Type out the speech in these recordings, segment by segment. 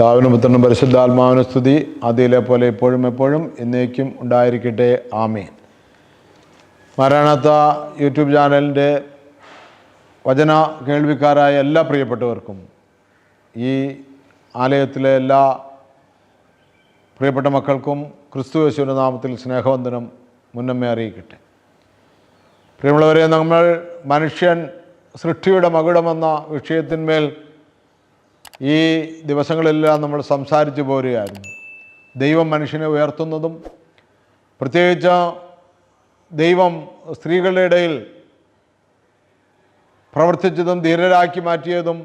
താവിനും പുത്രനും പരിശുദ്ധാത്മാവിന് സ്തുതി. അതിലെ പോലെ എപ്പോഴും എപ്പോഴും എന്നേക്കും ഉണ്ടായിരിക്കട്ടെ. ആമീൻ. മാരാണത്ത യൂട്യൂബ് ചാനലിന്റെ വചന കേൾവിക്കാരായ എല്ലാ പ്രിയപ്പെട്ടവർക്കും ഈ ആലയത്തിലെ എല്ലാ പ്രിയപ്പെട്ട മക്കൾക്കും ക്രിസ്തു യേശുവിന്റെ നാമത്തിൽ സ്നേഹവന്ദനം മുന്നമ്മേ അറിയിക്കട്ടെ. പ്രിയമുള്ളവരെ നമ്മൾ മനുഷ്യൻ സൃഷ്ടിയുടെ മകുടമെന്ന വിഷയത്തിന്മേൽ ഈ ദിവസങ്ങളെല്ലാം നമ്മൾ സംസാരിച്ചു പോരുകയായിരുന്നു. ദൈവം മനുഷ്യനെ ഉയർത്തുന്നതും പ്രത്യേകിച്ച് ദൈവം സ്ത്രീകളുടെ ഇടയിൽ പ്രവർത്തിച്ചതും ധീരരാക്കി മാറ്റിയതും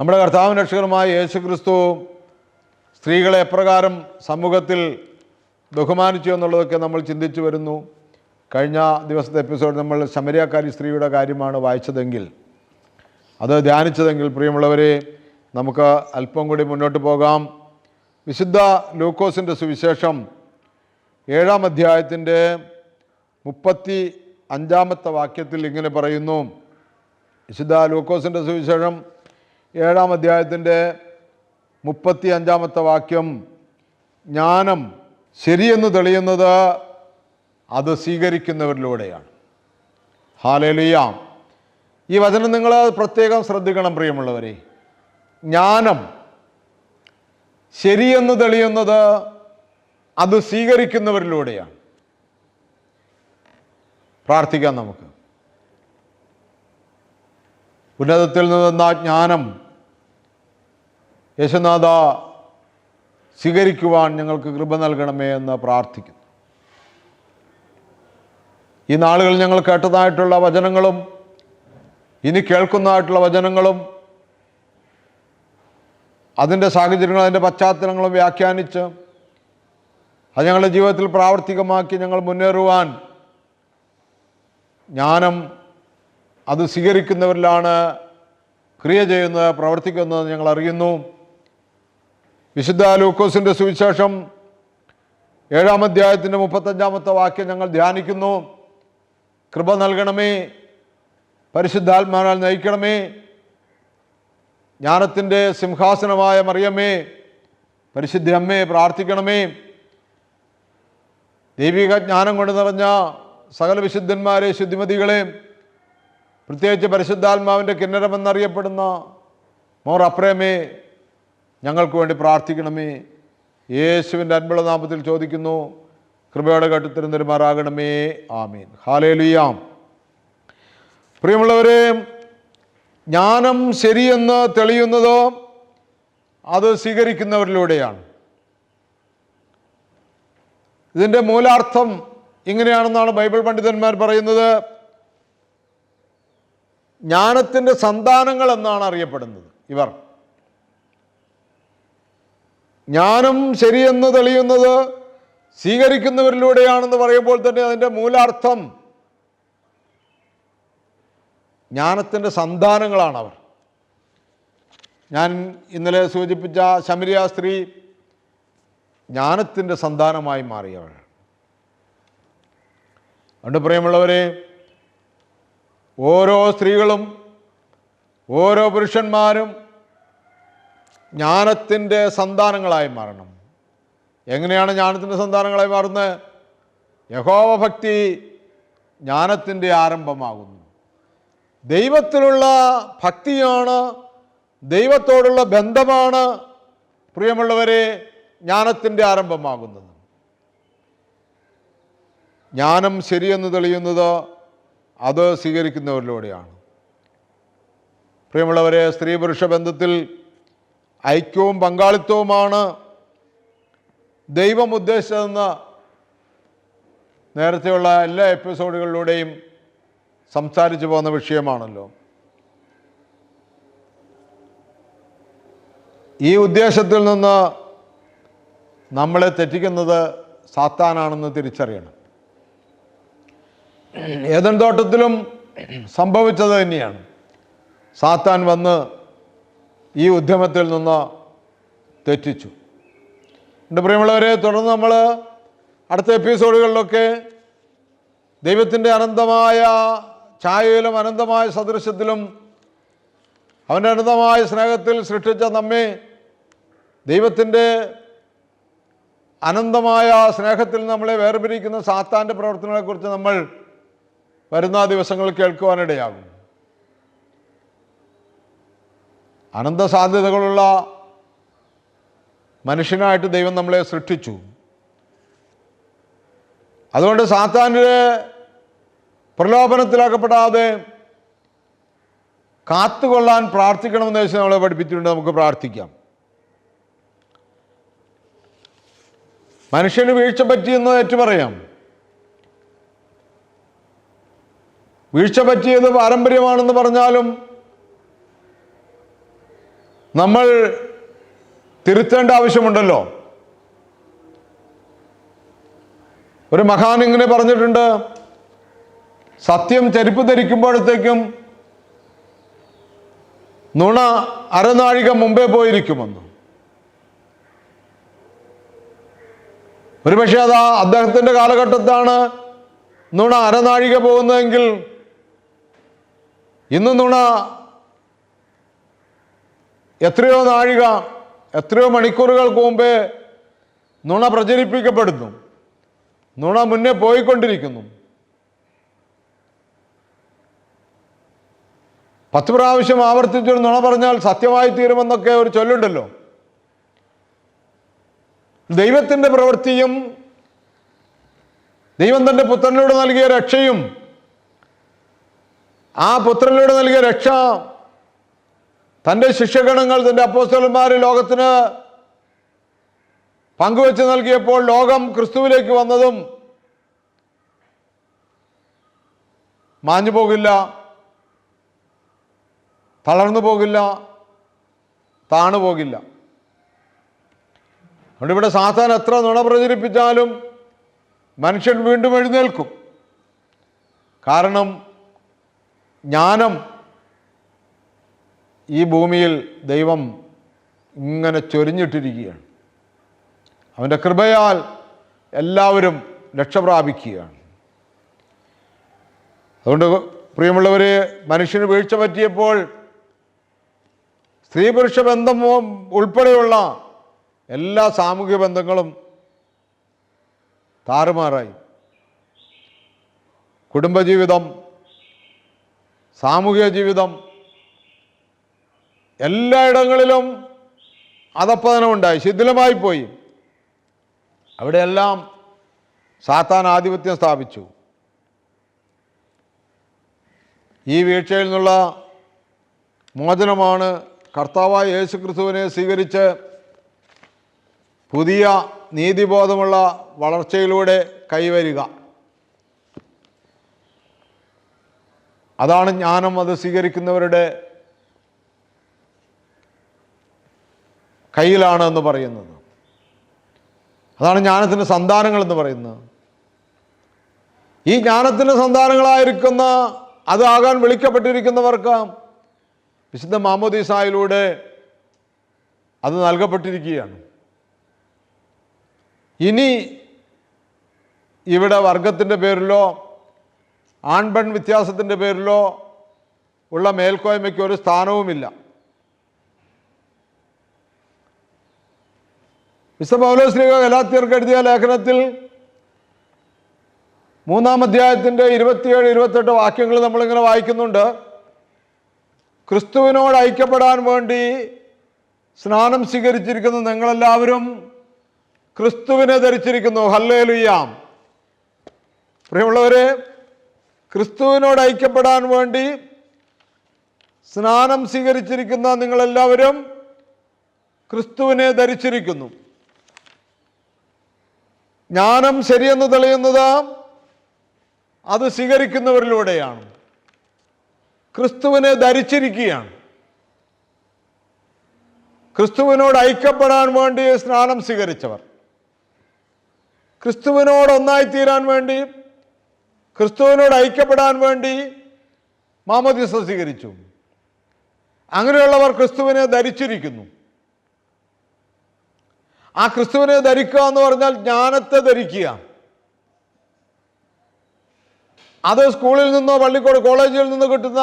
നമ്മുടെ കർത്താവ് രക്ഷകരുമായ യേശു ക്രിസ്തു സ്ത്രീകളെ എപ്രകാരം സമൂഹത്തിൽ ബഹുമാനിച്ചു എന്നുള്ളതൊക്കെ നമ്മൾ ചിന്തിച്ചു വരുന്നു. കഴിഞ്ഞ ദിവസത്തെ എപ്പിസോഡ് നമ്മൾ ശമരിയാക്കാരി സ്ത്രീയുടെ കാര്യമാണ് വായിച്ചതെങ്കിൽ അത് ധ്യാനിച്ചതെങ്കിൽ പ്രിയമുള്ളവരെ നമുക്ക് അല്പം കൂടി മുന്നോട്ട് പോകാം. വിശുദ്ധ ലൂക്കോസിന്റെ സുവിശേഷം ഏഴാം അധ്യായത്തിന്റെ മുപ്പത്തി അഞ്ചാമത്തെ വാക്യത്തിൽ ഇങ്ങനെ പറയുന്നു. വിശുദ്ധ ലൂക്കോസിന്റെ സുവിശേഷം ഏഴാം അധ്യായത്തിന്റെ മുപ്പത്തി അഞ്ചാമത്തെ വാക്യം ജ്ഞാനം ശരിയെന്ന് തെളിയുന്നത് അത് സ്വീകരിക്കുന്നവരിലൂടെയാണ്. ഹാലേലുയാം. ഈ വചനം നിങ്ങൾ പ്രത്യേകം ശ്രദ്ധിക്കണം പ്രിയമുള്ളവരെ. ജ്ഞാനം ശരിയെന്ന് തെളിയുന്നത് അത് സ്വീകരിക്കുന്നവരിലൂടെയാണ്. പ്രാർത്ഥിക്കാം നമുക്ക്. ഉന്നതത്തിൽ നിന്ന ജ്ഞാനം യേശുനാഥ സ്വീകരിക്കുവാൻ ഞങ്ങൾക്ക് കൃപ നൽകണമേ എന്ന് പ്രാർത്ഥിക്കുന്നു. ഈ നാളുകൾ ഞങ്ങൾ കേട്ടതായിട്ടുള്ള വചനങ്ങളും ഇനി കേൾക്കുന്നതായിട്ടുള്ള വചനങ്ങളും അതിന്റെ സാഹചര്യങ്ങളും അതിന്റെ പശ്ചാത്തലങ്ങളും വ്യാഖ്യാനിച്ച് അത് ഞങ്ങളുടെ ജീവിതത്തിൽ പ്രാവർത്തികമാക്കി ഞങ്ങൾ മുന്നേറുവാൻ ജ്ഞാനം അത് സ്വീകരിക്കുന്നവരിലാണ് ക്രിയ ചെയ്യുന്നത് പ്രവർത്തിക്കുന്നത് ഞങ്ങൾ അറിയുന്നു. വിശുദ്ധ ലൂക്കോസിന്റെ സുവിശേഷം ഏഴാം അധ്യായത്തിന്റെ മുപ്പത്തഞ്ചാമത്തെ വാക്യം ഞങ്ങൾ ധ്യാനിക്കുന്നു. കൃപ നൽകണമേ. പരിശുദ്ധാത്മാനാൽ നയിക്കണമേ. ജ്ഞാനത്തിന്റെ സിംഹാസനമായ മറിയമ്മേ പരിശുദ്ധ അമ്മേ പ്രാർത്ഥിക്കണമേ. ദൈവിക ജ്ഞാനം കൊണ്ട് നിറഞ്ഞ സകല വിശുദ്ധന്മാരെ ശുദ്ധിമതികളെ പ്രത്യേകിച്ച് പരിശുദ്ധാത്മാവിന്റെ കിന്നരമെന്നറിയപ്പെടുന്ന മോർ അപ്രേമേ ഞങ്ങൾക്ക് വേണ്ടി പ്രാർത്ഥിക്കണമേ. യേശുവിന്റെ അൻപുള്ള നാമത്തിൽ ചോദിക്കുന്നു. കൃപയോടെ കെട്ടിത്തരുന്നൊരുമാറാകണമേ ആമീൻ. ഹാലേലുയാം. പ്രിയമുള്ളവരെ ജ്ഞാനം ശരിയെന്ന് തെളിയുന്നത് അത് സ്വീകരിക്കുന്നവരിലൂടെയാണ്. ഇതിന്റെ മൂലാർത്ഥം ഇങ്ങനെയാണെന്നാണ് ബൈബിൾ പണ്ഡിതന്മാർ പറയുന്നത്. ജ്ഞാനത്തിന്റെ സന്താനങ്ങൾ എന്നാണ് അറിയപ്പെടുന്നത് ഇവർ. ജ്ഞാനം ശരിയെന്ന് തെളിയുന്നത് സ്വീകരിക്കുന്നവരിലൂടെയാണെന്ന് പറയുമ്പോൾ തന്നെ അതിന്റെ മൂലാർത്ഥം ജ്ഞാനത്തിന്റെ സന്താനങ്ങളാണ് അവർ ഞാൻ ഇന്നലെ സൂചിപ്പിച്ച ശമരിയ സ്ത്രീ ജ്ഞാനത്തിന്റെ സന്താനമായി മാറിയവൾ. അതുകൊണ്ട് പ്രിയമുള്ളവരെ ഓരോ സ്ത്രീകളും ഓരോ പുരുഷന്മാരും ജ്ഞാനത്തിന്റെ സന്താനങ്ങളായി മാറണം. എങ്ങനെയാണ് ജ്ഞാനത്തിന്റെ സന്താനങ്ങളായി മാറുന്നത്? യഹോവഭക്തി ജ്ഞാനത്തിന്റെ ആരംഭമാകുന്നു. ദൈവത്തിലുള്ള ഭക്തിയാണ് ദൈവത്തോടുള്ള ബന്ധമാണ് പ്രിയമുള്ളവരെ ജ്ഞാനത്തിന്റെ ആരംഭമാകുന്നത്. ജ്ഞാനം ശരിയെന്ന് തെളിയുന്നത് അത് സ്വീകരിക്കുന്നവരിലൂടെയാണ്. പ്രിയമുള്ളവരെ സ്ത്രീ പുരുഷ ബന്ധത്തിൽ ഐക്യവും പങ്കാളിത്തവുമാണ് ദൈവം ഉദ്ദേശിച്ചതെന്ന് നേരത്തെയുള്ള എല്ലാ എപ്പിസോഡുകളിലൂടെയും സംസാരിച്ചു പോകുന്ന വിഷയമാണല്ലോ. ഈ ഉദ്ദേശത്തിൽ നിന്ന് നമ്മളെ തെറ്റിക്കുന്നത് സാത്താനാണെന്ന് തിരിച്ചറിയണം. ഏതൻ തോട്ടത്തിലും സംഭവിച്ചത് തന്നെയാണ്. സാത്താൻ വന്ന് ഈ ഉദ്യമത്തിൽ നിന്ന് തെറ്റിച്ചു. എന്റെ പ്രിയമുള്ളവരെ തുടർന്ന് നമ്മൾ അടുത്ത എപ്പിസോഡുകളിലൊക്കെ ദൈവത്തിന്റെ അനന്തമായ ഛായയിലും അനന്തമായ സദൃശ്യത്തിലും അവന്റെ അനന്തമായ സ്നേഹത്തിൽ സൃഷ്ടിച്ച നമ്മെ ദൈവത്തിന്റെ അനന്തമായ സ്നേഹത്തിൽ നമ്മളെ വേർപിരിക്കുന്ന സാത്താന്റെ പ്രവർത്തനങ്ങളെക്കുറിച്ച് നമ്മൾ വരുന്ന ദിവസങ്ങൾ കേൾക്കുവാനിടയാകും. അനന്ത സാധ്യതകളുള്ള മനുഷ്യനായിട്ട് ദൈവം നമ്മളെ സൃഷ്ടിച്ചു. അതുകൊണ്ട് സാത്താന്റെ പ്രലോഭനത്തിലാക്കപ്പെടാതെ കാത്തുകൊള്ളാൻ പ്രാർത്ഥിക്കണമെന്ന് വെച്ച് നമ്മളെ പഠിപ്പിച്ചിട്ടുണ്ട്. നമുക്ക് പ്രാർത്ഥിക്കാം. മനുഷ്യന് വീഴ്ച പറ്റിയെന്ന് ഏറ്റുപറയാം. വീഴ്ച പറ്റിയത് പാരമ്പര്യമാണെന്ന് പറഞ്ഞാലും നമ്മൾ തിരുത്തേണ്ട ആവശ്യമുണ്ടല്ലോ. ഒരു മഹാൻ ഇങ്ങനെ പറഞ്ഞിട്ടുണ്ട് സത്യം ചെരുപ്പ് ധരിക്കുമ്പോഴത്തേക്കും നുണ അരനാഴിക മുമ്പേ പോയിരിക്കുമെന്ന്. ഒരുപക്ഷെ അത് അദ്ദേഹത്തിന്റെ കാലഘട്ടത്താണ് നുണ അരനാഴിക പോകുന്നതെങ്കിൽ ഇന്ന് നുണ എത്രയോ നാഴിക എത്രയോ മണിക്കൂറുകൾക്ക് മുമ്പേ നുണ പ്രചരിപ്പിക്കപ്പെടുന്നു. നുണ മുന്നേ പോയിക്കൊണ്ടിരിക്കുന്നു. പത്ത് പ്രാവശ്യം ആവർത്തിച്ചൊരു നുണ പറഞ്ഞാൽ സത്യമായി തീരുമെന്നൊക്കെ ഒരു ചൊല്ലുണ്ടല്ലോ. ദൈവത്തിന്റെ പ്രവൃത്തിയും ദൈവം തന്റെ പുത്രനിലൂടെ നൽകിയ രക്ഷയും ആ പുത്രനിലൂടെ നൽകിയ രക്ഷ തന്റെ ശിഷ്യഗണങ്ങൾ തന്റെ അപ്പോസ്റ്റലന്മാർ ലോകത്തിന് പങ്കുവെച്ച് നൽകിയപ്പോൾ ലോകം ക്രിസ്തുവിലേക്ക് വന്നതും മാഞ്ഞു പോകില്ല തളർന്നു പോകില്ല താണു പോകില്ല. അതുകൊണ്ട് ഇവിടെ സാത്താൻ എത്ര നുണ പ്രചരിപ്പിച്ചാലും മനുഷ്യൻ വീണ്ടും എഴുന്നേൽക്കും. കാരണം ജ്ഞാനം ഈ ഭൂമിയിൽ ദൈവം ഇങ്ങനെ ചൊരിഞ്ഞിട്ടിരിക്കുകയാണ്. അവന്റെ കൃപയാൽ എല്ലാവരും രക്ഷപ്രാപിക്കുകയാണ് അതുകൊണ്ട് പ്രിയമുള്ളവരെ മനുഷ്യന് വീഴ്ച പറ്റിയപ്പോൾ സ്ത്രീ പുരുഷ ബന്ധം ഉൾപ്പെടെയുള്ള എല്ലാ സാമൂഹിക ബന്ധങ്ങളും താറുമാറായി. കുടുംബജീവിതം സാമൂഹിക ജീവിതം എല്ലായിടങ്ങളിലും അധപ്പതനമുണ്ടായി ശിഥിലമായി പോയി അവിടെയെല്ലാം സാത്താൻ ആധിപത്യം സ്ഥാപിച്ചു. ഈ വീഴ്ചയിൽ നിന്നുള്ള മോചനമാണ് കർത്താവായ യേശു ക്രിസ്തുവിനെ സ്വീകരിച്ച് പുതിയ നീതിബോധമുള്ള വളർച്ചയിലൂടെ കൈവരിക. അതാണ് ജ്ഞാനം അത് സ്വീകരിക്കുന്നവരുടെ കയ്യിലാണ് എന്ന് പറയുന്നത്. അതാണ് ജ്ഞാനത്തിന്റെ സന്താനങ്ങൾ എന്ന് പറയുന്നത്. ഈ ജ്ഞാനത്തിന്റെ സന്താനങ്ങളായിരിക്കുന്ന അതാകാൻ വിളിക്കപ്പെട്ടിരിക്കുന്നവർക്ക് വിശുദ്ധ മാമോദീസായിലൂടെ അത് നൽകപ്പെട്ടിരിക്കുകയാണ്. ഇനി ഇവിടെ വർഗത്തിന്റെ പേരിലോ ആൺപെൺ വ്യത്യാസത്തിന്റെ പേരിലോ ഉള്ള മേൽക്കോയ്മയ്ക്ക് ഒരു സ്ഥാനവുമില്ല. വിശുദ്ധ പൗലോസ്ലിക ഗലാത്യർക്ക് എഴുതിയ ലേഖനത്തിൽ മൂന്നാം അധ്യായത്തിന്റെ ഇരുപത്തിയേഴ് ഇരുപത്തെട്ട് വാക്യങ്ങൾ നമ്മളിങ്ങനെ വായിക്കുന്നുണ്ട്. ക്രിസ്തുവിനോട് ഐക്യപ്പെടാൻ വേണ്ടി സ്നാനം സ്വീകരിച്ചിരിക്കുന്ന നിങ്ങളെല്ലാവരും ക്രിസ്തുവിനെ ധരിച്ചിരിക്കുന്നു. ഹല്ലേലുയാം. പ്രിയമുള്ളവരെ ക്രിസ്തുവിനോട് ഐക്യപ്പെടാൻ വേണ്ടി സ്നാനം സ്വീകരിച്ചിരിക്കുന്ന നിങ്ങളെല്ലാവരും ക്രിസ്തുവിനെ ധരിച്ചിരിക്കുന്നു. ജ്ഞാനം ശരിയെന്ന് തെളിയുന്നത് അത് സ്വീകരിക്കുന്നവരിലൂടെയാണ്. ക്രിസ്തുവിനെ ധരിച്ചിരിക്കുകയാണ്. ക്രിസ്തുവിനോട് ഐക്യപ്പെടാൻ വേണ്ടി സ്നാനം സ്വീകരിച്ചവർ. ക്രിസ്തുവിനോട് ഒന്നായി തീരാൻ വേണ്ടി ക്രിസ്തുവിനോട് ഐക്യപ്പെടാൻ വേണ്ടി മാമോദിസ സ്വീകരിച്ചു. അങ്ങനെയുള്ളവർ ക്രിസ്തുവിനെ ധരിച്ചിരിക്കുന്നു. ആ ക്രിസ്തുവിനെ ധരിക്കുക എന്ന് പറഞ്ഞാൽ ജ്ഞാനത്തെ ധരിക്കുക. അത് സ്കൂളിൽ നിന്നോ പള്ളിക്കോട് കോളേജിൽ നിന്നോ കിട്ടുന്ന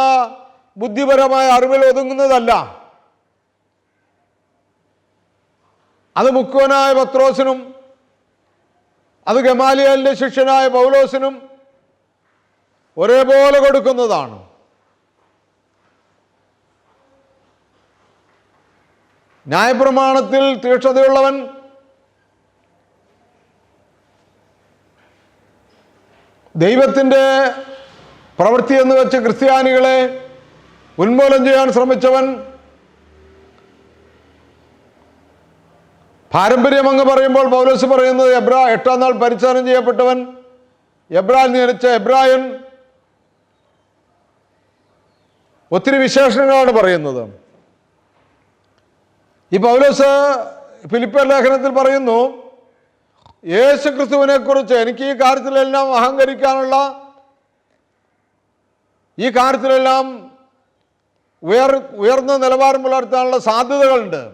ബുദ്ധിപരമായ അറിവിൽ ഒതുങ്ങുന്നതല്ല. അത് മുക്കുവനായ പത്രോസിനും അത് ഗമാലിയലിന്റെ ശിഷ്യനായ പൗലോസിനും ഒരേപോലെ കൊടുക്കുന്നതാണ്. ന്യായപ്രമാണത്തിൽ തീക്ഷണതയുള്ളവൻ ദൈവത്തിന്റെ പ്രവൃത്തി എന്ന് വെച്ച് ക്രിസ്ത്യാനികളെ ഉന്മൂലനം ചെയ്യാൻ ശ്രമിച്ചവൻ പാരമ്പര്യം അങ്ങ് പറയുമ്പോൾ പൗലോസ് പറയുന്നത് എബ്രാ എട്ടാം നാൾ പരിചാരം ചെയ്യപ്പെട്ടവൻ എബ്രാൻ ജനിച്ച എബ്രായൻ. ഒത്തിരി വിശേഷണങ്ങളാണ് പറയുന്നത്. ഈ പൗലോസ് ഫിലിപ്പ ലേഖനത്തിൽ പറയുന്നു യേശു ക്രിസ്തുവിനെ കുറിച്ച് എനിക്ക് ഈ കാര്യത്തിലെല്ലാം അഹങ്കരിക്കാനുള്ള ഈ കാര്യത്തിലെല്ലാം ഉയർ ഉയർന്ന നിലവാരം പുലർത്താനുള്ള സാധ്യതകളുണ്ട്.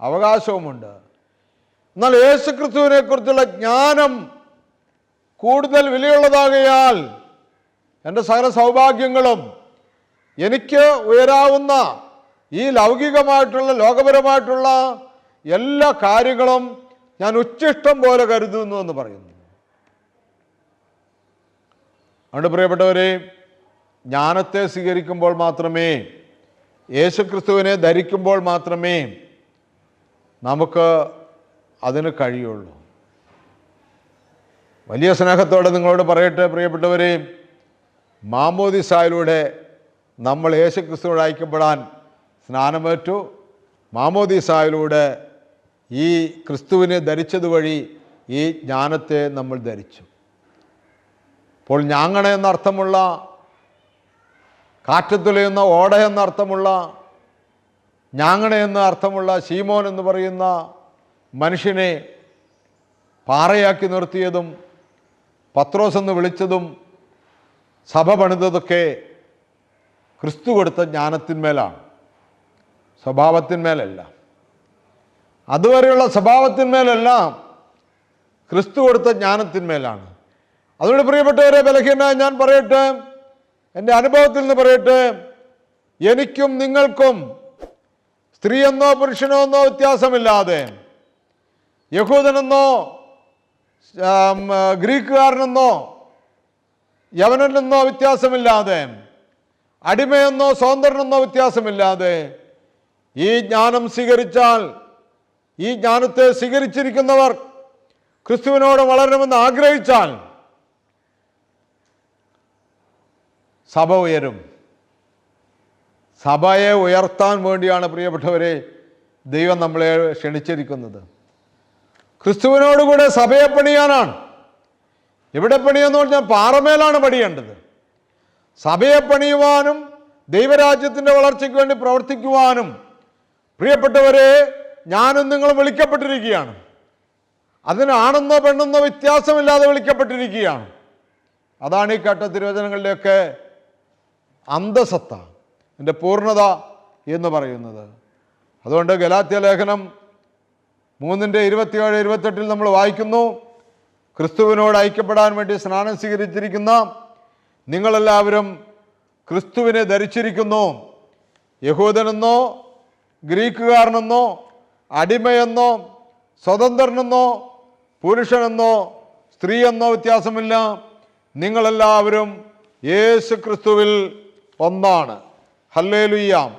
അവകാശവുമുണ്ട്. എന്നാൽ യേശു ക്രിസ്തുവിനെ കുറിച്ചുള്ള ജ്ഞാനം കൂടുതൽ വിലയുള്ളതാകയാൽ എന്റെ സകല സൗഭാഗ്യങ്ങളും എനിക്ക് ഉയരാവുന്ന ഈ ലൗകികമായിട്ടുള്ള ലോകപരമായിട്ടുള്ള എല്ലാ കാര്യങ്ങളും ഞാൻ ഉച്ചിഷ്ടം പോലെ കരുതുന്നു എന്ന് പറയുന്നു. അതുകൊണ്ട് പ്രിയപ്പെട്ടവരെ ജ്ഞാനത്തെ സ്വീകരിക്കുമ്പോൾ മാത്രമേ യേശുക്രിസ്തുവിനെ ധരിക്കുമ്പോൾ മാത്രമേ നമുക്ക് അതിന് കഴിയുള്ളൂ. വലിയ സ്നേഹത്തോടെ നിങ്ങളോട് പറയട്ടെ പ്രിയപ്പെട്ടവരെ. മാമോദിസായിലൂടെ നമ്മൾ യേശുക്രിസ്തുവോട് ഐക്യപ്പെടാൻ സ്നാനമേറ്റു. മാമോദിസായിലൂടെ ഈ ക്രിസ്തുവിനെ ധരിച്ചതുവഴി ഈ ജ്ഞാനത്തെ നമ്മൾ ധരിച്ചു. അപ്പോൾ ഞാങ്ങണ എന്നർത്ഥമുള്ള കാറ്റത്തുലയുന്ന ഓട എന്നർത്ഥമുള്ള ഞാങ്ങണ എന്ന അർത്ഥമുള്ള ശീമോൻ എന്ന് പറയുന്ന മനുഷ്യനെ പാറയാക്കി നിർത്തിയതും പത്രോസ് എന്ന് വിളിച്ചതും സഭ പണിതതൊക്കെ ക്രിസ്തു കൊടുത്ത ജ്ഞാനത്തിന്മേലാണ്. സ്വഭാവത്തിന്മേലല്ല. അതുവരെയുള്ള സ്വഭാവത്തിന്മേലെല്ലാം ക്രിസ്തു കൊടുത്ത ജ്ഞാനത്തിന്മേലാണ്. അതുകൊണ്ട് പ്രിയപ്പെട്ടവരെ ബലഹീന ഞാൻ പറയട്ടെ എന്റെ അനുഭവത്തിൽ നിന്ന് പറയട്ടെ എനിക്കും നിങ്ങൾക്കും സ്ത്രീയെന്നോ പുരുഷനോ എന്നോ വ്യത്യാസമില്ലാതെ യഹൂദനെന്നോ ഗ്രീക്കുകാരനെന്നോ യവനനെന്നോ വ്യത്യാസമില്ലാതെ അടിമയെന്നോ സ്വതന്ത്രനെന്നോ വ്യത്യാസമില്ലാതെ ഈ ജ്ഞാനം സ്വീകരിച്ചാൽ ഈ ജ്ഞാനത്തെ സ്വീകരിച്ചിരിക്കുന്നവർ ക്രിസ്തുവിനോട് വളരണമെന്ന് ആഗ്രഹിച്ചാൽ സഭ ഉയരും. സഭയെ ഉയർത്താൻ വേണ്ടിയാണ് പ്രിയപ്പെട്ടവരെ ദൈവം നമ്മളെ ക്ഷണിച്ചിരിക്കുന്നത്. ക്രിസ്തുവിനോടുകൂടെ സഭയെ പണിയാനാണ്. എവിടെ പണിയെന്ന് പറഞ്ഞാൽ പാറമേലാണ് പണിയേണ്ടത്. സഭയെ പണിയുവാനും ദൈവരാജ്യത്തിന്റെ വളർച്ചയ്ക്ക് വേണ്ടി പ്രവർത്തിക്കുവാനും പ്രിയപ്പെട്ടവരെ ഞാനും നിങ്ങൾ വിളിക്കപ്പെട്ടിരിക്കുകയാണ്. അതിനാണെന്നോ പെണ്ണെന്നോ വ്യത്യാസമില്ലാതെ വിളിക്കപ്പെട്ടിരിക്കുകയാണ്. അതാണ് ഈ കട്ട തിരുവചനങ്ങളുടെയൊക്കെ അന്തസത്ത എന്റെ പൂർണത എന്ന് പറയുന്നത്. അതുകൊണ്ട് ഗലാത്യ ലേഖനം മൂന്നിന്റെ ഇരുപത്തിയേഴ് ഇരുപത്തെട്ടിൽ നമ്മൾ വായിക്കുന്നു. ക്രിസ്തുവിനോട് ഐക്യപ്പെടാൻ വേണ്ടി സ്നാനം സ്വീകരിച്ചിരിക്കുന്ന നിങ്ങളെല്ലാവരും ക്രിസ്തുവിനെ ധരിച്ചിരിക്കുന്നു. യഹൂദനെന്നോ ഗ്രീക്കുകാരനെന്നോ അടിമയെന്നോ സ്വതന്ത്രനെന്നോ പുരുഷനെന്നോ സ്ത്രീയെന്നോ വ്യത്യാസമില്ല. നിങ്ങളെല്ലാവരും യേശു ക്രിസ്തുവിൽ ഒന്നാണ്. ഹല്ലേലുയ്യാം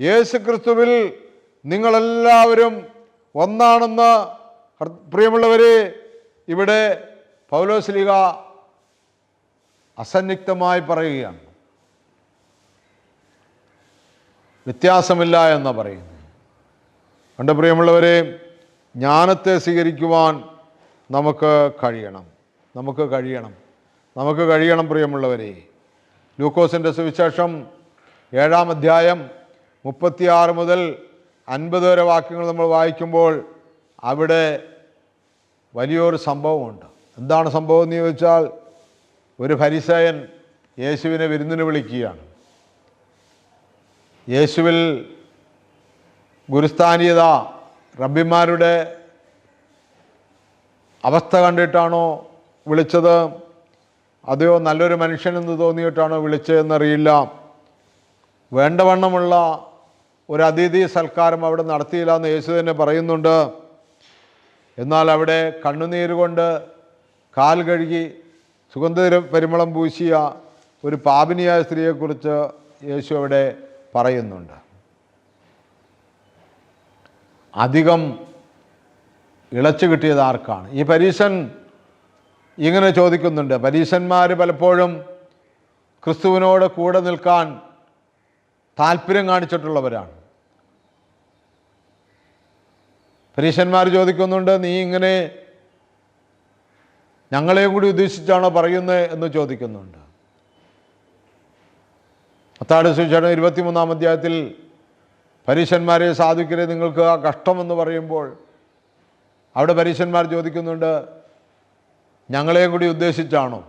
യേശു ക്രിസ്തുവിൽ നിങ്ങളെല്ലാവരും ഒന്നാണെന്ന് പ്രിയമുള്ളവരെ ഇവിടെ പൗലോസ്ലിക അസന്നിഗ്ധമായി പറയുകയാണ്. വ്യത്യാസമില്ല എന്ന് പറയുന്നു. കണ്ട് പ്രിയമുള്ളവരെ ജ്ഞാനത്തെ സ്വീകരിക്കുവാൻ നമുക്ക് കഴിയണം. നമുക്ക് കഴിയണം. നമുക്ക് കഴിയണം പ്രിയമുള്ളവരെ. ലൂക്കോസിന്റെ സുവിശേഷം ഏഴാം അധ്യായം മുപ്പത്തിയാറ് മുതൽ അൻപത് വരെ വാക്യങ്ങൾ നമ്മൾ വായിക്കുമ്പോൾ അവിടെ വലിയൊരു സംഭവമുണ്ട്. എന്താണ് സംഭവം എന്ന് ചോദിച്ചാൽ ഒരു ഫരിസയൻ യേശുവിനെ വിരുന്നിന് വിളിക്കുകയാണ്. യേശുവിൽ ഗുരുസ്ഥാനീയത റബ്ബിമാരുടെ അവസ്ഥ കണ്ടിട്ടാണോ വിളിച്ചത്? അതെയോ നല്ലൊരു മനുഷ്യനെന്ന് തോന്നിയിട്ടാണോ വിളിച്ചതെന്നറിയില്ല വേണ്ടവണ്ണമുള്ള ഒരു അതിഥി സൽക്കാരം അവിടെ നടത്തിയില്ല എന്ന് യേശു തന്നെ പറയുന്നുണ്ട്. എന്നാൽ അവിടെ കണ്ണുനീര് കൊണ്ട് കാൽ കഴുകി സുഗന്ധ പരിമളം പൂശിയ ഒരു പാപിനിയായ സ്ത്രീയെക്കുറിച്ച് യേശു അവിടെ പറയുന്നുണ്ട്. അധികം ഇളച്ചു കിട്ടിയത് ആർക്കാണ്? ഈ പരീശൻ ഇങ്ങനെ ചോദിക്കുന്നുണ്ട്. പരീശന്മാർ പലപ്പോഴും ക്രിസ്തുവിനോട് കൂടെ നിൽക്കാൻ താല്പര്യം കാണിച്ചിട്ടുള്ളവരാണ്. പരീശന്മാർ ചോദിക്കുന്നുണ്ട് നീ ഇങ്ങനെ ഞങ്ങളെയും കൂടി ഉദ്ദേശിച്ചാണോ പറയുന്നത് എന്ന് ചോദിക്കുന്നുണ്ട്. അത്താട് സുവിശേഷം ഇരുപത്തിമൂന്നാം അധ്യായത്തിൽ പരീശന്മാരെ സാധുക്കരെ നിങ്ങൾക്ക് ആ കഷ്ടമെന്ന് പറയുമ്പോൾ അവിടെ പരീശന്മാർ ചോദിക്കുന്നുണ്ട് ഞങ്ങളെയും കൂടി ഉദ്ദേശിച്ചാണോ?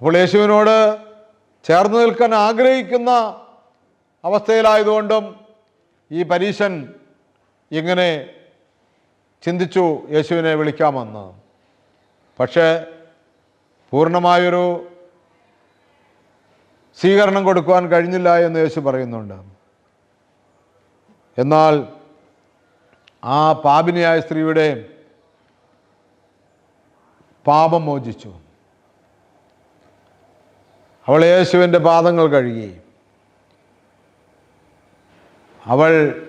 അപ്പോൾ യേശുവിനോട് ചേർന്ന് നിൽക്കാൻ ആഗ്രഹിക്കുന്ന അവസ്ഥയിലായതുകൊണ്ടും ഈ പരീശൻ ഇങ്ങനെ ചിന്തിച്ചു യേശുവിനെ വിളിക്കാമെന്ന്. പക്ഷേ പൂർണമായൊരു സ്വീകരണം കൊടുക്കുവാൻ കഴിഞ്ഞില്ല എന്ന് യേശു പറയുന്നുണ്ട്. എന്നാൽ ആ പാപിനിയായ സ്ത്രീയുടെ പാപം മോചിച്ചു. അവൾ യേശുവിന്റെ പാദങ്ങൾ കഴുകി. അവൾ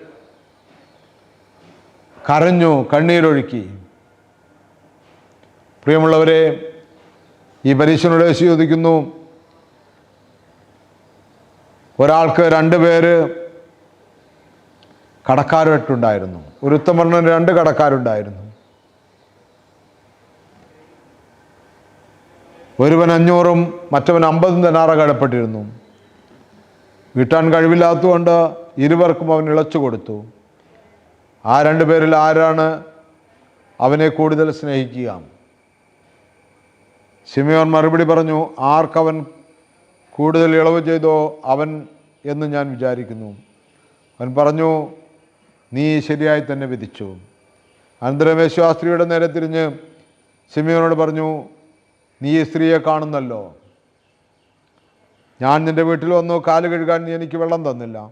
കരഞ്ഞു കണ്ണീരൊഴുക്കി. പ്രിയമുള്ളവരെ ഈ പരീക്ഷനോട് യേശു ചോദിക്കുന്നു ഒരാൾക്ക് രണ്ട് പേര് കടക്കാരായിട്ടുണ്ടായിരുന്നു ഒരു ഉത്തമർണന് രണ്ട് കടക്കാരുണ്ടായിരുന്നു. ഒരുവൻ അഞ്ഞൂറും മറ്റവൻ അമ്പതും തനാറ കടപ്പെട്ടിരുന്നു വീട്ടാൻ കഴിവില്ലാത്തതുകൊണ്ട് ഇരുവർക്കും അവൻ ഇളച്ചു കൊടുത്തു. ആ രണ്ടു പേരിൽ ആരാണ് അവനെ കൂടുതൽ സ്നേഹിക്കുക? സിമിയോൻ മറുപടി പറഞ്ഞു ആർക്കവൻ കൂടുതൽ ഇളവ് ചെയ്തോ അവൻ എന്ന് ഞാൻ വിചാരിക്കുന്നു. അവൻ പറഞ്ഞു നീ ശരിയായി തന്നെ വിധിച്ചു. അനന്തരം നേരെ തിരിഞ്ഞ് സിമിയോനോട് പറഞ്ഞു നീ ഈ സ്ത്രീയെ കാണുന്നല്ലോ. ഞാൻ നിന്റെ വീട്ടിൽ വന്നു കാൽ കഴുകാൻ നീ എനിക്ക് വെള്ളം തന്നില്ല.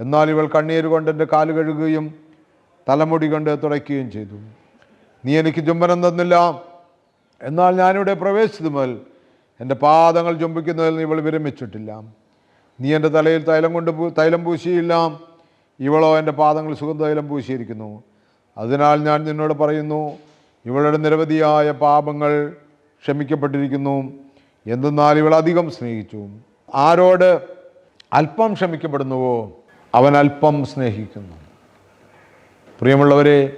എന്നാൽ ഇവൾ കണ്ണീര് കൊണ്ട് എന്റെ കാൽ കഴുകുകയും തലമുടി കൊണ്ട് തുടയ്ക്കുകയും ചെയ്തു. നീ എനിക്ക് ചുംബനം തന്നില്ല. എന്നാൽ ഞാനിവിടെ മുതൽ എന്റെ പാദങ്ങൾ ചുംബിക്കുന്നതിൽ നീ ഇവൾ വിരമിച്ചിട്ടില്ല. നീ എന്റെ തലയിൽ തൈലം കൊണ്ട് തൈലം പൂശിയില്ല. ഇവളോ എന്റെ പാദങ്ങൾ സുഗന്ധതൈലം പൂശിയിരിക്കുന്നു. അതിനാൽ ഞാൻ നിന്നോട് പറയുന്നു ഇവളുടെ നിരവധിയായ പാപങ്ങൾ ക്ഷമിക്കപ്പെട്ടിരിക്കുന്നു. എന്തെന്നാൽ ഇവൾ അധികം സ്നേഹിച്ചു. ആരോട് അല്പം ക്ഷമിക്കപ്പെടുന്നുവോ അവൻ അല്പം സ്നേഹിക്കുന്നു. പ്രിയമുള്ളവരെ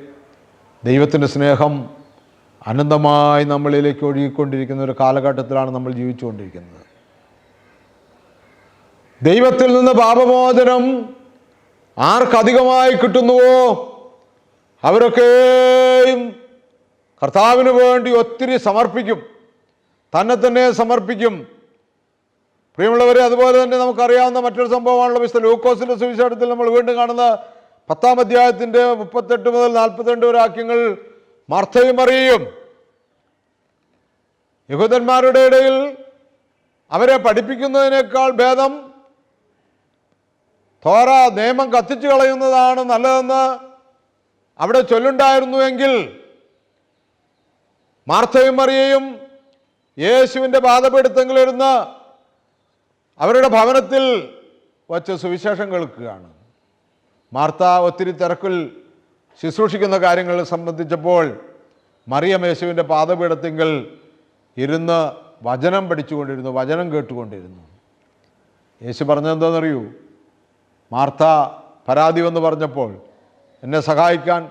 ദൈവത്തിന്റെ സ്നേഹം അനന്തമായി നമ്മളിലേക്ക് ഒഴുകിക്കൊണ്ടിരിക്കുന്ന ഒരു കാലഘട്ടത്തിലാണ് നമ്മൾ ജീവിച്ചുകൊണ്ടിരിക്കുന്നത്. ദൈവത്തിൽ നിന്ന് പാപമോചനം ആർക്കധികമായി കിട്ടുന്നുവോ? അവരൊക്കെയും കർത്താവിന് വേണ്ടി ഒത്തിരി സമർപ്പിക്കും. തന്നെ തന്നെ സമർപ്പിക്കും. പ്രിയമുള്ളവരെ അതുപോലെ തന്നെ നമുക്കറിയാവുന്ന മറ്റൊരു സംഭവമാണല്ലോ മിസ്റ്റർ ലൂക്കോസിന്റെ സുവിശേഷത്തിൽ നമ്മൾ വീണ്ടും കാണുന്ന പത്താം അധ്യായത്തിന്റെ മുപ്പത്തെട്ട് മുതൽ നാൽപ്പത്തിരണ്ട് വരെ വാക്യങ്ങൾ മർത്തയും അറിയും യഹൂദന്മാരുടെ ഇടയിൽ അവരെ പഠിപ്പിക്കുന്നതിനേക്കാൾ ഭേദം തോറ നിയമം കത്തിച്ചു കളയുന്നതാണ് നല്ലതെന്ന് അവിടെ ചൊല്ലുണ്ടായിരുന്നുവെങ്കിൽ മാർത്തയും മറിയയും യേശുവിന്റെ ബാധപ്പെടുത്തങ്ങളിരുന്ന് അവരുടെ ഭവനത്തിൽ വച്ച് സുവിശേഷം കേൾക്കുകയാണ്. മാർത്ത ഒത്തിരി തിരക്കിൽ ശുശ്രൂഷിക്കുന്ന കാര്യങ്ങൾ സംബന്ധിച്ചപ്പോൾ മറിയം യേശുവിന്റെ പാദപീഠത്തിങ്കിൽ ഇരുന്ന് വചനം പഠിച്ചുകൊണ്ടിരുന്നു വചനം കേട്ടുകൊണ്ടിരുന്നു. യേശു പറഞ്ഞെന്താണെന്നറിയൂ മാർത്ത പരാതി വന്ന് പറഞ്ഞപ്പോൾ എന്നെ സഹായിക്കാൻ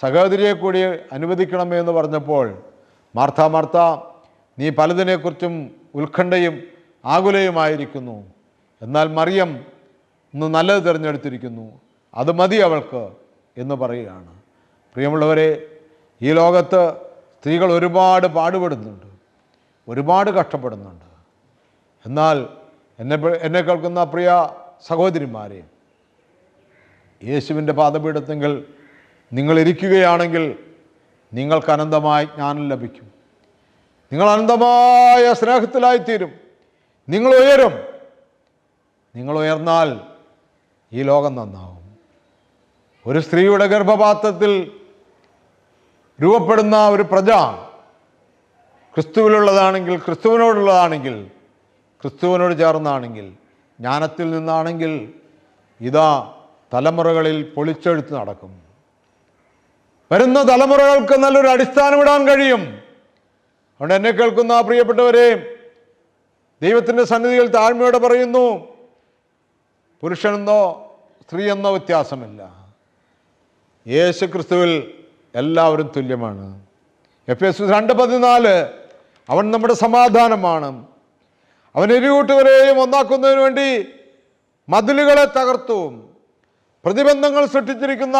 സഹോദരിയെ കൂടി അനുവദിക്കണമേ എന്ന് പറഞ്ഞപ്പോൾ മാർത്ത മാർത്ത നീ പലതിനെക്കുറിച്ചും ഉത്കണ്ഠയും ആകുലയുമായിരിക്കുന്നു. എന്നാൽ മറിയം ഇന്ന് നല്ലത് തിരഞ്ഞെടുത്തിരിക്കുന്നു. അത് മതി അവൾക്ക്. എന്ന് പറയുകയാണ്. പ്രിയമുള്ളവരെ ഈ ലോകത്ത് സ്ത്രീകൾ ഒരുപാട് പാടുപെടുന്നുണ്ട് ഒരുപാട് കഷ്ടപ്പെടുന്നുണ്ട്. എന്നാൽ എന്നെ എന്നെ കേൾക്കുന്ന പ്രിയ സഹോദരിമാരെ യേശുവിന്റെ പാദപീഠത്തെങ്കിൽ നിങ്ങൾ ഇരിക്കുകയാണെങ്കിൽ നിങ്ങൾക്ക് അനന്തമായ ജ്ഞാനം ലഭിക്കും. നിങ്ങൾ അനന്തമായ സ്നേഹത്തിലായിത്തീരും. നിങ്ങൾ ഉയരും. നിങ്ങൾ ഉയർന്നാൽ ഈ ലോകം നന്നാവും. ഒരു സ്ത്രീയുടെ ഗർഭപാത്രത്തിൽ രൂപപ്പെടുന്ന ഒരു പ്രജ ക്രിസ്തുവിലുള്ളതാണെങ്കിൽ ക്രിസ്തുവിനോടുള്ളതാണെങ്കിൽ ക്രിസ്തുവിനോട് ചേർന്നാണെങ്കിൽ ജ്ഞാനത്തിൽ നിന്നാണെങ്കിൽ ഇതാ തലമുറകളിൽ പൊളിച്ചെഴുത്ത് നടക്കും. വരുന്ന തലമുറകൾക്ക് നല്ലൊരു അടിസ്ഥാനം ഇടാൻ കഴിയും. അതുകൊണ്ട് എന്നെ കേൾക്കുന്ന പ്രിയപ്പെട്ടവരെ ദൈവത്തിന്റെ സന്നിധിയിൽ താഴ്മയോടെ പറയുന്നു പുരുഷനെന്നോ സ്ത്രീയെന്നോ വ്യത്യാസമില്ല. യേശു ക്രിസ്തുവിൽ എല്ലാവരും തുല്യമാണ്. എഫ് എസ് രണ്ട് പതിനാല് അവൻ നമ്മുടെ സമാധാനമാണ്. അവൻ ഇരുകൂട്ടുകാരെയും ഒന്നാക്കുന്നതിന് വേണ്ടി മതിലുകളെ തകർത്തു പ്രതിബന്ധങ്ങൾ സൃഷ്ടിച്ചിരിക്കുന്ന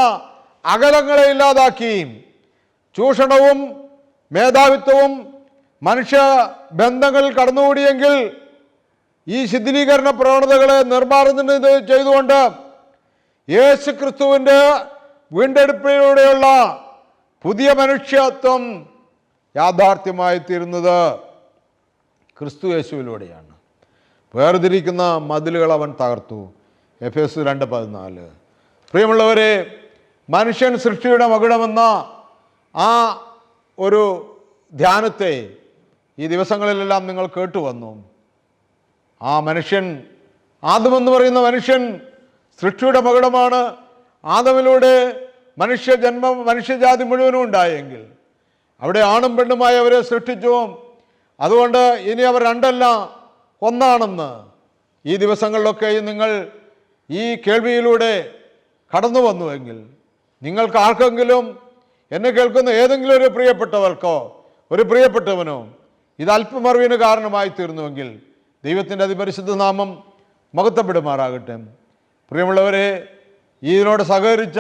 അകലങ്ങളെ ഇല്ലാതാക്കി ചൂഷണവും മേധാവിത്വവും മനുഷ്യ ബന്ധങ്ങൾ കടന്നുകൂടിയെങ്കിൽ ഈ ശിഥിലീകരണ പ്രവണതകളെ നിർമ്മാർജനം ചെയ്ത് ചെയ്തുകൊണ്ട് യേശു ക്രിസ്തുവിന്റെ വീണ്ടെടുപ്പിലൂടെയുള്ള പുതിയ മനുഷ്യത്വം യാഥാർത്ഥ്യമായി തീരുന്നത് ക്രിസ്തു യേശുവിലൂടെയാണ്. വേർതിരിക്കുന്ന മതിലുകൾ അവൻ തകർത്തു. എഫ് എസ് രണ്ട് പതിനാല്. പ്രിയമുള്ളവരെ മനുഷ്യൻ സൃഷ്ടിയുടെ മകുടമെന്ന ആ ഒരു ധ്യാനത്തെ ഈ ദിവസങ്ങളിലെല്ലാം നിങ്ങൾ കേട്ടുവന്നു. ആ മനുഷ്യൻ ആദ്യമെന്ന് പറയുന്ന മനുഷ്യൻ സൃഷ്ടിയുടെ മകുടമാണ്. ആദമിലൂടെ മനുഷ്യജന്മം മനുഷ്യജാതി മുഴുവനും ഉണ്ടായെങ്കിൽ അവിടെ ആണും പെണ്ണുമായി അവരെ സൃഷ്ടിച്ചു. അതുകൊണ്ട് ഇനി അവർ രണ്ടല്ല ഒന്നാണെന്ന് ഈ ദിവസങ്ങളിലൊക്കെ നിങ്ങൾ ഈ കേൾവിയിലൂടെ കടന്നു വന്നുവെങ്കിൽ നിങ്ങൾക്ക് ആർക്കെങ്കിലും എന്നെ കേൾക്കുന്ന ഏതെങ്കിലും ഒരു പ്രിയപ്പെട്ടവർക്കോ ഒരു പ്രിയപ്പെട്ടവനോ ഇത് അല്പമറിവിന് കാരണമായി തീർന്നുവെങ്കിൽ ദൈവത്തിന്റെ അതിപരിശുദ്ധ നാമം മഹത്വപ്പെടുമാറാകട്ടെ. പ്രിയമുള്ളവരെ ഇതിനോട് സഹകരിച്ച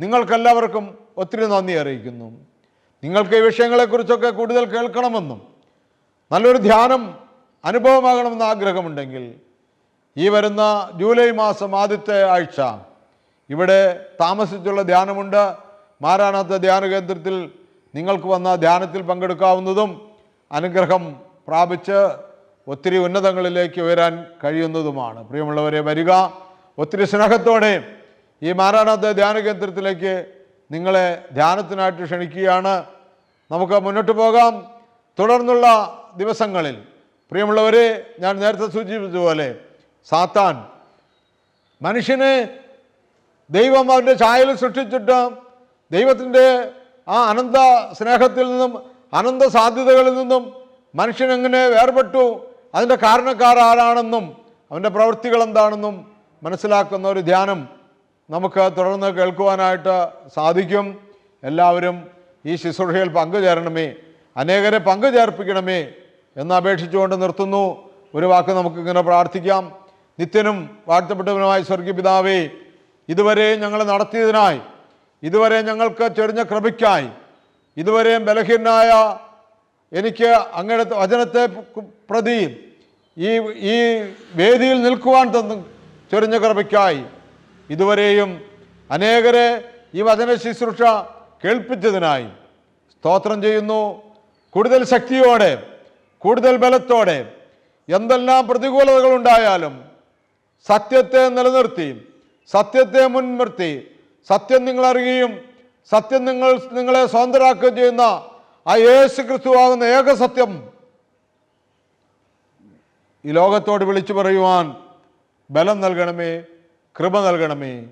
നിങ്ങൾക്കെല്ലാവർക്കും ഒത്തിരി നന്ദി അറിയിക്കുന്നു. നിങ്ങൾക്ക് ഈ വിഷയങ്ങളെക്കുറിച്ചൊക്കെ കൂടുതൽ കേൾക്കണമെന്നും നല്ലൊരു ധ്യാനം അനുഭവമാകണമെന്ന് ആഗ്രഹമുണ്ടെങ്കിൽ ഈ വരുന്ന ജൂലൈ മാസം ആദ്യത്തെ ആഴ്ച ഇവിടെ താമസിച്ചുള്ള ധ്യാനമുണ്ട്. മാരാണാത്ത ധ്യാന കേന്ദ്രത്തിൽ നിങ്ങൾക്ക് വന്ന ധ്യാനത്തിൽ പങ്കെടുക്കാവുന്നതും അനുഗ്രഹം പ്രാപിച്ച് ഒത്തിരി ഉന്നതങ്ങളിലേക്ക് ഉയരാൻ കഴിയുന്നതുമാണ്. പ്രിയമുള്ളവരെ വരിക. ഒത്തിരി സ്നേഹത്തോടെ ഈ മാറാനാഥ ധ്യാന കേന്ദ്രത്തിലേക്ക് നിങ്ങളെ ധ്യാനത്തിനായിട്ട് ക്ഷണിക്കുകയാണ്. നമുക്ക് മുന്നോട്ട് പോകാം. തുടർന്നുള്ള ദിവസങ്ങളിൽ പ്രിയമുള്ളവരെ ഞാൻ നേരത്തെ സൂചിപ്പിച്ചതുപോലെ സാത്താൻ മനുഷ്യനെ ദൈവം അവന്റെ ചായൽ സൃഷ്ടിച്ചിട്ട് ദൈവത്തിന്റെ ആ അനന്ത സ്നേഹത്തിൽ നിന്നും അനന്ത സാധ്യതകളിൽ നിന്നും മനുഷ്യൻ എങ്ങനെ വേർപെട്ടു അതിന്റെ കാരണക്കാർ ആരാണെന്നും അവന്റെ പ്രവൃത്തികൾ എന്താണെന്നും മനസ്സിലാക്കുന്ന ഒരു ധ്യാനം നമുക്ക് തുടർന്ന് കേൾക്കുവാനായിട്ട് സാധിക്കും. എല്ലാവരും ഈ ശുശ്രൂഷയിൽ പങ്കുചേരണമേ അനേകരെ പങ്കുചേർപ്പിക്കണമേ എന്ന് അപേക്ഷിച്ചുകൊണ്ട് നിർത്തുന്നു. ഒരു വാക്ക് നമുക്കിങ്ങനെ പ്രാർത്ഥിക്കാം. നിത്യനും വാഴ്ത്തപ്പെട്ടവനുമായ സ്വർഗീയ പിതാവേ ഇതുവരെ ഞങ്ങളെ നടത്തിയതിനായി ഇതുവരെ ഞങ്ങൾക്ക് ചൊരിഞ്ഞ കൃപയ്ക്കായി ഇതുവരെയും ബലഹീനായ എനിക്ക് അങ്ങയുടെ വചനത്തെ പ്രതി ഈ ഈ വേദിയിൽ നിൽക്കുവാൻ തന്നു ചൊരിഞ്ഞ കൃപയ്ക്കായി ഇതുവരെയും അനേകരെ ഈ വചന ശുശ്രൂഷ കേൾപ്പിച്ചതിനായി സ്തോത്രം ചെയ്യുന്നു. കൂടുതൽ ശക്തിയോടെ കൂടുതൽ ബലത്തോടെ എന്തെല്ലാം പ്രതികൂലതകൾ ഉണ്ടായാലും സത്യത്തെ നിലനിർത്തി സത്യത്തെ മുൻനിർത്തി സത്യം നിങ്ങൾ അറിയുകയും സത്യം നിങ്ങൾ നിങ്ങളെ സ്വതന്ത്രരാക്കുകയും ചെയ്യുന്ന ആ യേശു ക്രിസ്തുവാകുന്ന ഏക സത്യം ഈ ലോകത്തോട് വിളിച്ചു പറയുവാൻ ബലം നൽകണമേ. കൃപ നൽകണമേ.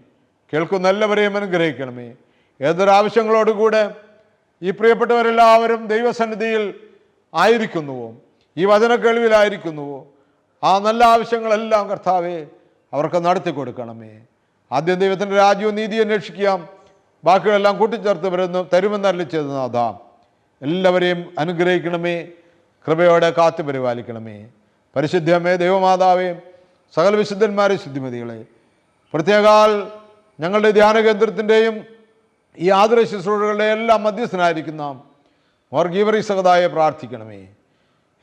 കേൾക്കുന്ന എല്ലാവരെയും അനുഗ്രഹിക്കണമേ ഏതൊരാവശ്യങ്ങളോടുകൂടെ ഈ പ്രിയപ്പെട്ടവരെല്ലാവരും ദൈവസന്നിധിയിൽ ആയിരിക്കുന്നുവോ? ഈ വചന കേൾവിയിലായിരിക്കുന്നുവോ ആ നല്ല ആവശ്യങ്ങളെല്ലാം കർത്താവെ അവർക്ക് നടത്തി കൊടുക്കണമേ ആദ്യം ദൈവത്തിന്റെ രാജ്യവും നീതി അന്വേഷിക്കാം. ബാക്കികളെല്ലാം കൂട്ടിച്ചേർത്ത് വരുന്നു തരുമെന്നല്ല ചെയ്ത നാഥ. എല്ലാവരെയും അനുഗ്രഹിക്കണമേ. കൃപയോടെ കാത്തു പരിപാലിക്കണമേ. പരിശുദ്ധമേ ദൈവമാതാവേ സകല വിശുദ്ധന്മാരെ ശുദ്ധിമതികളെ പ്രത്യേകാൽ ഞങ്ങളുടെ ധ്യാന കേന്ദ്രത്തിന്റെയും ഈ ആദര ശുശ്രൂഷകളുടെ എല്ലാം മധ്യസ്ഥനായിരിക്കുന്ന മോർഗീവറിസകതായെ പ്രാർത്ഥിക്കണമേ.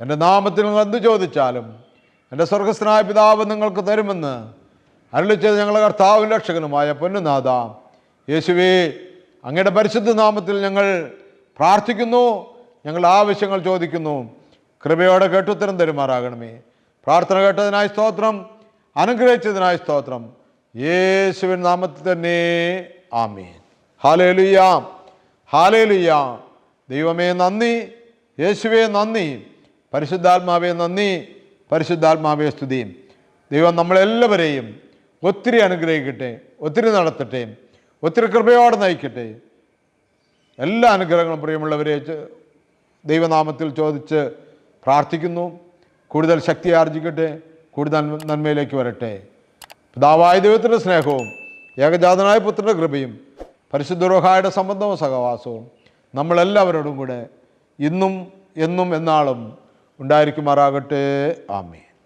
എന്റെ നാമത്തിൽ നിങ്ങൾ എന്ത് ചോദിച്ചാലും എന്റെ സ്വർഗസ്ഥനായ പിതാവ് നിങ്ങൾക്ക് തരുമെന്ന് അരുളി ചെയ്ത് ഞങ്ങളുടെ കർത്താവും രക്ഷകനുമായ പൊന്നുനാഥ യേശുവേ അങ്ങയുടെ പരിശുദ്ധ നാമത്തിൽ ഞങ്ങൾ പ്രാർത്ഥിക്കുന്നു ഞങ്ങളുടെ ആവശ്യങ്ങൾ ചോദിക്കുന്നു. കൃപയോടെ കേട്ടുത്തരം തരുമാറാകണമേ. പ്രാർത്ഥന കേട്ടതിനായി സ്തോത്രം അനുഗ്രഹിച്ചതിനായി സ്തോത്രം. യേശുവിൻ നാമത്തിൽ തന്നെ ആമീൻ. ഹാലേലുയാം ഹാലേലുയാം ദൈവമേ നന്ദി യേശുവേ നന്ദി പരിശുദ്ധാത്മാവേ നന്ദി പരിശുദ്ധാത്മാവേ സ്തുതി. ദൈവം നമ്മളെല്ലാവരെയും ഒത്തിരി അനുഗ്രഹിക്കട്ടെ ഒത്തിരി നടത്തട്ടെ ഒത്തിരി കൃപയോടെ നയിക്കട്ടെ. എല്ലാ അനുഗ്രഹങ്ങളും പ്രിയമുള്ളവരെ ദൈവനാമത്തിൽ ചോദിച്ച് പ്രാർത്ഥിക്കുന്നു. കൂടുതൽ ശക്തി ആർജിക്കട്ടെ കൂടുതൽ നന്മ- നന്മയിലേക്ക് വരട്ടെ. പിതാവായ ദൈവത്തിന്റെ സ്നേഹവും ഏകജാതനായ പുത്രന്റെ കൃപയും പരിശുദ്ധ റുഹായുടെ സംബന്ധവും സഹവാസവും നമ്മളെല്ലാവരോടും കൂടെ ഇന്നും എന്നും എന്നാളും ഉണ്ടായിരിക്കുമാറാകട്ടെ. ആമേ